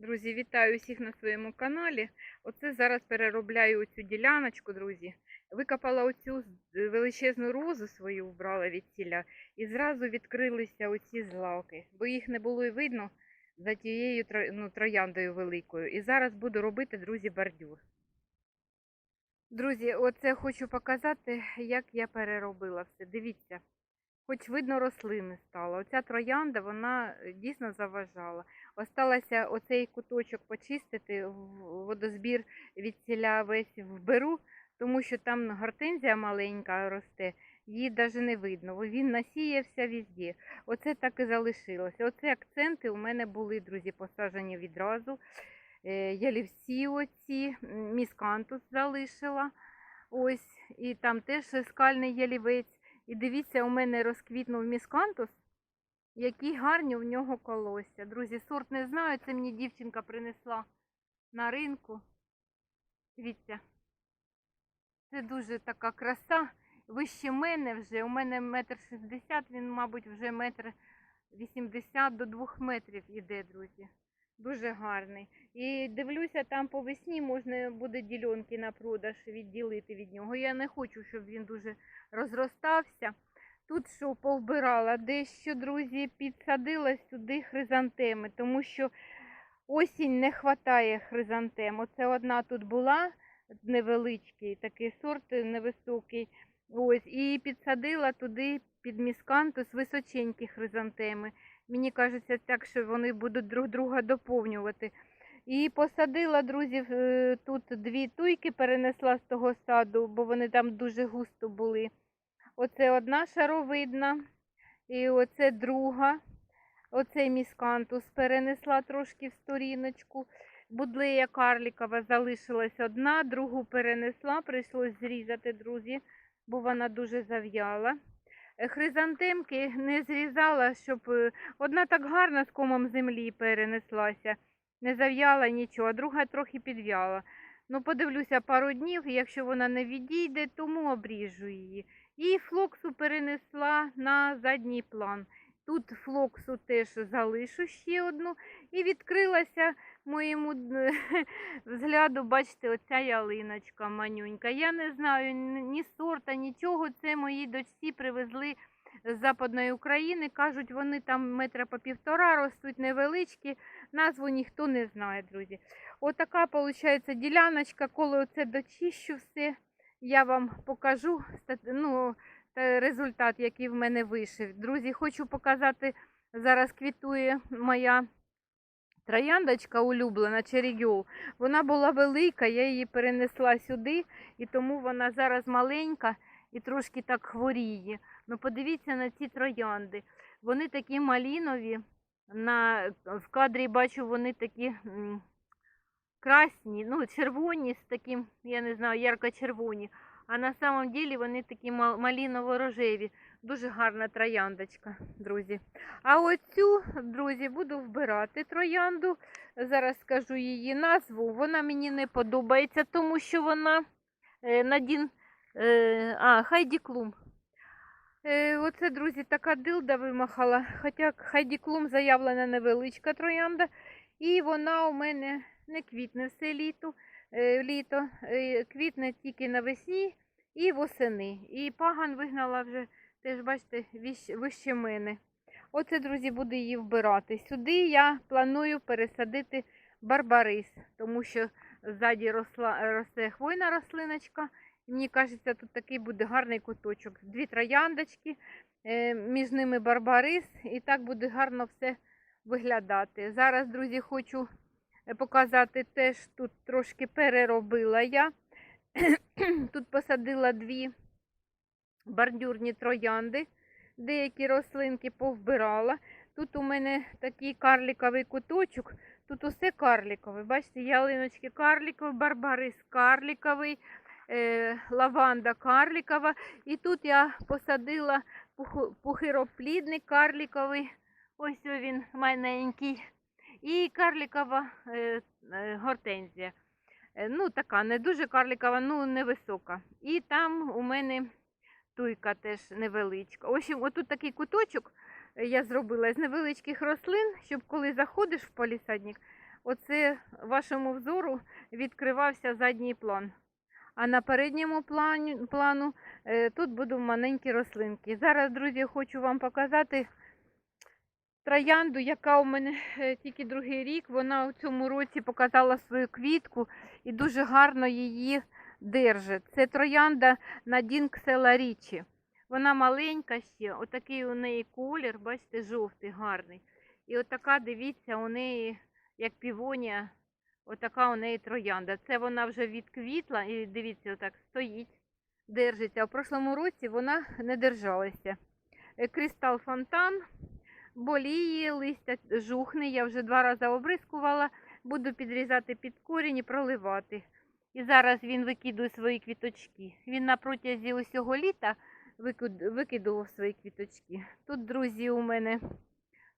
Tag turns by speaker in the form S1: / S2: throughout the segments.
S1: Друзі, вітаю всіх на своєму каналі. Оце зараз переробляю цю діляночку, друзі. Викопала оцю величезну розу свою, вбрала від ціля, і зразу відкрилися оці злаки, бо їх не було й видно за тією ну, трояндою великою. І зараз буду робити, друзі, бордюр. Друзі, оце хочу показати, як я переробила все. Дивіться, хоч видно рослини стало. Оця троянда, вона е, дійсно заважала. Осталося оцей куточок почистити, водозбір від ціля весь вберу, тому що там гортензія маленька росте, її навіть не видно. Він насіявся везде. Оце так і залишилося. Оце акценти у мене були, друзі, посаджені відразу. Е, Ялівці оці, міскантус залишила. Ось, і там теж скальний ялівець. І дивіться, у мене розквітнув міскантус. Які гарні в нього колосся. Друзі, сорт не знаю, це мені дівчинка принесла на ринку. Дивіться. Це дуже така краса. Вище мене вже. У мене метр шістдесят, він, мабуть, вже метр вісімдесят до двох метрів іде, друзі. Дуже гарний. І дивлюся, там по весні можна буде ділянки на продаж відділити від нього. Я не хочу, щоб він дуже розростався. Тут що повбирала дещо, друзі, підсадила сюди хризантеми, тому що осінь не вистачає хризантем. Оце одна тут була невеличкий, такий сорт невисокий. Ось, і підсадила туди під міскантус височенькі хризантеми. Мені кажеться, так, що вони будуть друг друга доповнювати. І посадила, друзі, е, тут дві туйки перенесла з того саду, бо вони там дуже густо були. Оце одна шаровидна, і оце друга. Оцей міскантус перенесла трошки в сторіночку. Будлея карлікова залишилась одна, другу перенесла, прийшлось зрізати, друзі, бо вона дуже зав'яла. Хризантемки не зрізала, щоб е, одна так гарно з комом землі перенеслася, не зав'яла нічого, а друга трохи підв'яла. Ну, подивлюся пару днів, якщо вона не відійде, тому обріжу її. І флоксу перенесла на задній план. Тут флоксу теж залишу ще одну. І відкрилася моєму взгляду, бачите, оця ялиночка манюнька. Я не знаю ні сорта, нічого. Це моїй дочці привезли з Западної України. Кажуть, вони там метра по півтора ростуть невеличкі. Назву ніхто не знає, друзі. Отака, виходить, діляночка, коли оце дочищу все я вам покажу ну, та результат, який в мене вийшов. Друзі, хочу показати, зараз квітує моя трояндочка улюблена черегіол. Вона була велика, я її перенесла сюди, і тому вона зараз маленька і трошки так хворіє. Ну подивіться на ці троянди. Вони такі малінові. На, в кадрі бачу, вони такі красні, ну, червоні з таким, я не знаю, ярко-червоні. А на самом ділі вони такі мал- маліново-рожеві. Дуже гарна трояндочка, друзі. А оцю, друзі, буду вбирати троянду. Зараз скажу її назву. Вона мені не подобається, тому що вона е, Надін. Е, а, Хайді Клум. Е, оце, друзі, така дилда вимахала. Хоча Хайді Клум заявлена невеличка троянда. І вона у мене не квітне все літо, літо. Квітне тільки навесні і восени. І паган вигнала вже, теж бачите, вище мене. Оце, друзі, буду її вбирати. Сюди я планую пересадити барбарис, тому що ззаді росла, росте хвойна рослиночка. І мені кажеться, тут такий буде гарний куточок. Дві трояндочки, е, між ними барбарис, і так буде гарно все виглядати. Зараз, друзі, хочу е, показати теж тут трошки переробила я. Тут посадила дві бордюрні троянди, деякі рослинки повбирала. Тут у мене такий карліковий куточок, тут усе карлікове. Бачите, ялиночки карлікові, барбарис карліковий, е, лаванда карлікова. І тут я посадила пухироплідник карліковий. Ось він маленький. І карлікова е, е, гортензія. Ну, така не дуже карлікова, ну невисока. І там у мене туйка теж невеличка. В общем, отут такий куточок е, я зробила з невеличких рослин, щоб коли заходиш в полісадник, оце вашому взору відкривався задній план. А на передньому плані, плану е, тут будуть маленькі рослинки. Зараз, друзі, хочу вам показати троянду, яка у мене е, тільки другий рік. Вона у цьому році показала свою квітку і дуже гарно її держить. Це троянда Надін Ксела Річі. Вона маленька ще, отакий у неї колір, бачите, жовтий, гарний. І отака, дивіться, у неї, як півонія, отака у неї троянда. Це вона вже відквітла і дивіться, отак стоїть, держиться. А в прошлому році вона не держалася. Е, Кристал фонтан, боліє, листя жухне. Я вже два рази обрискувала, буду підрізати під корінь і проливати. І зараз він викидує свої квіточки. Він на протязі усього літа викидував свої квіточки. Тут, друзі, у мене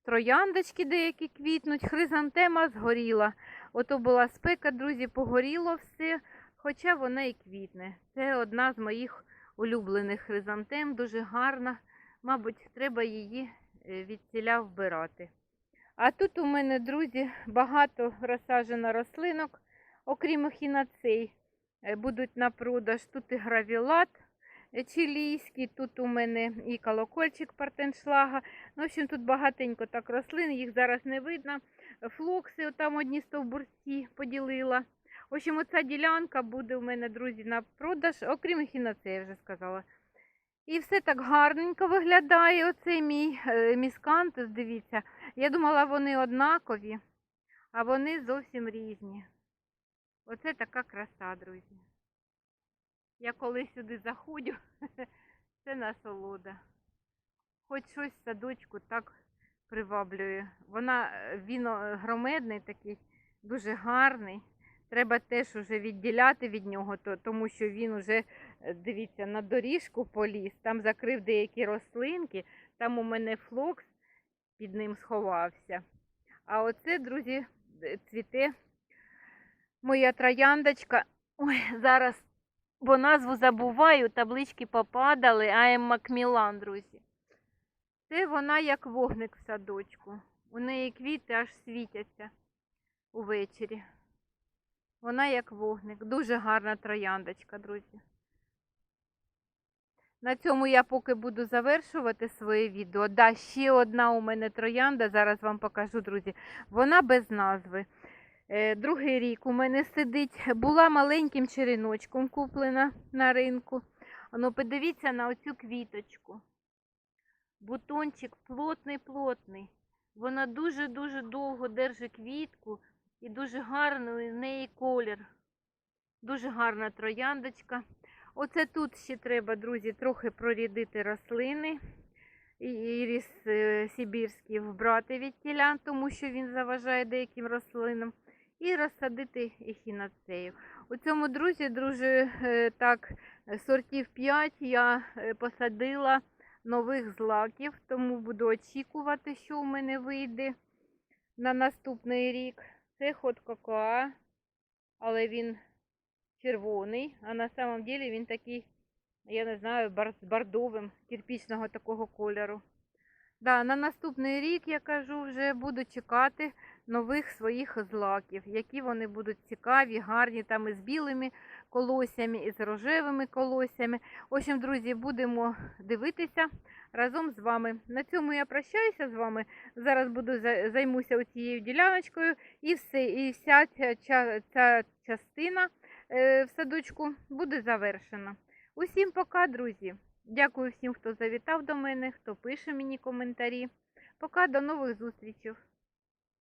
S1: трояндочки деякі квітнуть, хризантема згоріла. Ото була спека, друзі, погоріло все, хоча вона і квітне. Це одна з моїх улюблених хризантем, дуже гарна. Мабуть, треба її е, від ціля вбирати. А тут у мене, друзі, багато розсаджено рослинок, окрім ехінацей, е, будуть на продаж. Тут і гравілат е, чилійський, тут у мене і колокольчик партеншлага. Ну, в общем, тут багатенько так рослин, їх зараз не видно. Флокси, там одні стовбурці поділила. В общем, оця ділянка буде у мене, друзі, на продаж, окрім ехінацеї, я вже сказала. І все так гарненько виглядає. Оцей мій е, міскантус, дивіться. Я думала, вони однакові, а вони зовсім різні. Оце така краса, друзі. Я коли сюди заходжу, це насолода. Хоч щось в садочку так приваблює. Вона, е, він е, громадний такий, дуже гарний. Треба теж уже відділяти від нього, тому що він уже, е, дивіться, на доріжку поліз, там закрив деякі рослинки, там у мене флокс під ним сховався. А оце, друзі, цвіте моя трояндочка. Ой, зараз, бо назву забуваю, таблички попадали, а. Макмілан, друзі. Це вона як вогник в садочку. У неї квіти аж світяться увечері. Вона як вогник. Дуже гарна трояндочка, друзі. На цьому я поки буду завершувати своє відео. Да, ще одна у мене троянда, зараз вам покажу, друзі. Вона без назви. Е, Другий рік у мене сидить, була маленьким череночком куплена на ринку. Ну, подивіться на оцю квіточку. Бутончик плотний-плотний. Вона дуже-дуже довго держить квітку і дуже гарний у неї колір. Дуже гарна трояндочка. Оце тут ще треба, друзі, трохи прорідити рослини. Іріс е, сибірський вбрати від тіля, тому що він заважає деяким рослинам. І розсадити ехінацею. У цьому друзі, друже, е, так, сортів 5 я е, посадила нових злаків, тому буду очікувати, що у мене вийде на наступний рік. Це ход кокоа, але він червоний, а на самом деле він такий, я не знаю, з бордовим, кирпічного такого кольору. Да, на наступний рік, я кажу, вже буду чекати нових своїх злаків, які вони будуть цікаві, гарні, там із білими колосями, і з рожевими колосями. В общем, друзі, будемо дивитися разом з вами. На цьому я прощаюся з вами. Зараз буду займуся цією діляночкою і все, і вся ця, ця, частина е, в садочку буде завершена. Усім пока, друзі. Дякую всім, хто завітав до мене, хто пише мені коментарі. Пока, до нових зустрічей.